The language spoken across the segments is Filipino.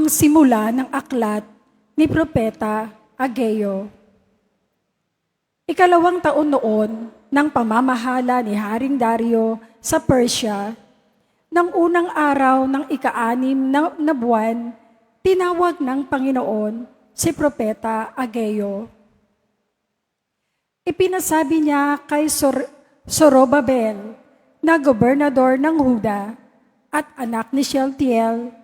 ang simula ng aklat ni Propeta Ageo. Ikalawang taon noon ng pamamahala ni Haring Dario sa Persia, ng unang araw ng ika-anim na, na buwan, tinawag ng Panginoon si Propeta Ageo. Ipinasabi niya kay Sor- Zorobabel na gobernador ng Huda at anak ni Shealtiel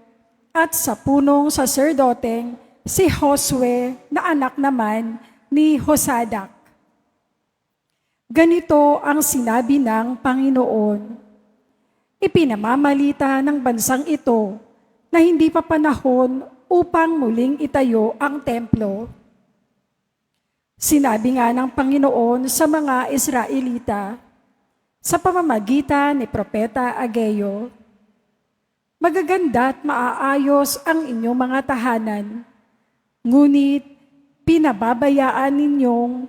at sa punong saserdoteng si Josue na anak naman ni Hosadak. Ganito ang sinabi ng Panginoon. Ipinamamalita ng bansang ito na hindi pa panahon upang muling itayo ang templo. Sinabi nga ng Panginoon sa mga Israelita sa pamamagitan ni Propeta Ageo, Magaganda at maaayos ang inyong mga tahanan, ngunit pinababayaan ninyong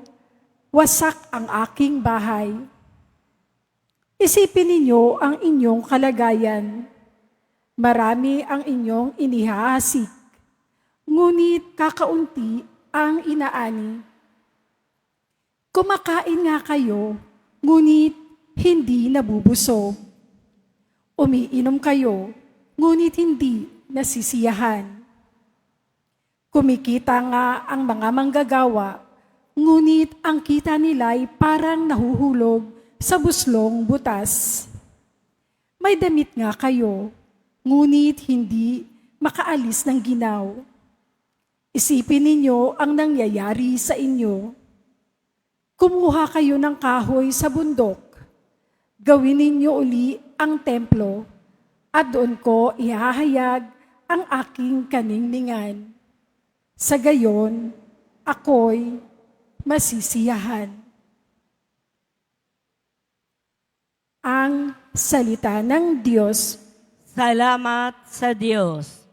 wasak ang aking bahay. Isipin ninyo ang inyong kalagayan. Marami ang inyong inihahasik, ngunit kakaunti ang inaani. Kumakain nga kayo, ngunit hindi nabubusog. Umiinom kayo, ngunit hindi nasisiyahan. Kumikita nga ang mga manggagawa, ngunit ang kita nila'y parang nahuhulog sa buslong butas. May damit nga kayo, ngunit hindi makaalis ng ginaw. Isipin ninyo ang nangyayari sa inyo. Kumuha kayo ng kahoy sa bundok. Gawin ninyo uli ang templo at doon ko ihahayag ang aking kaningningan. Sa gayon, ako'y masisiyahan. Ang salita ng Diyos Salamat sa Diyos.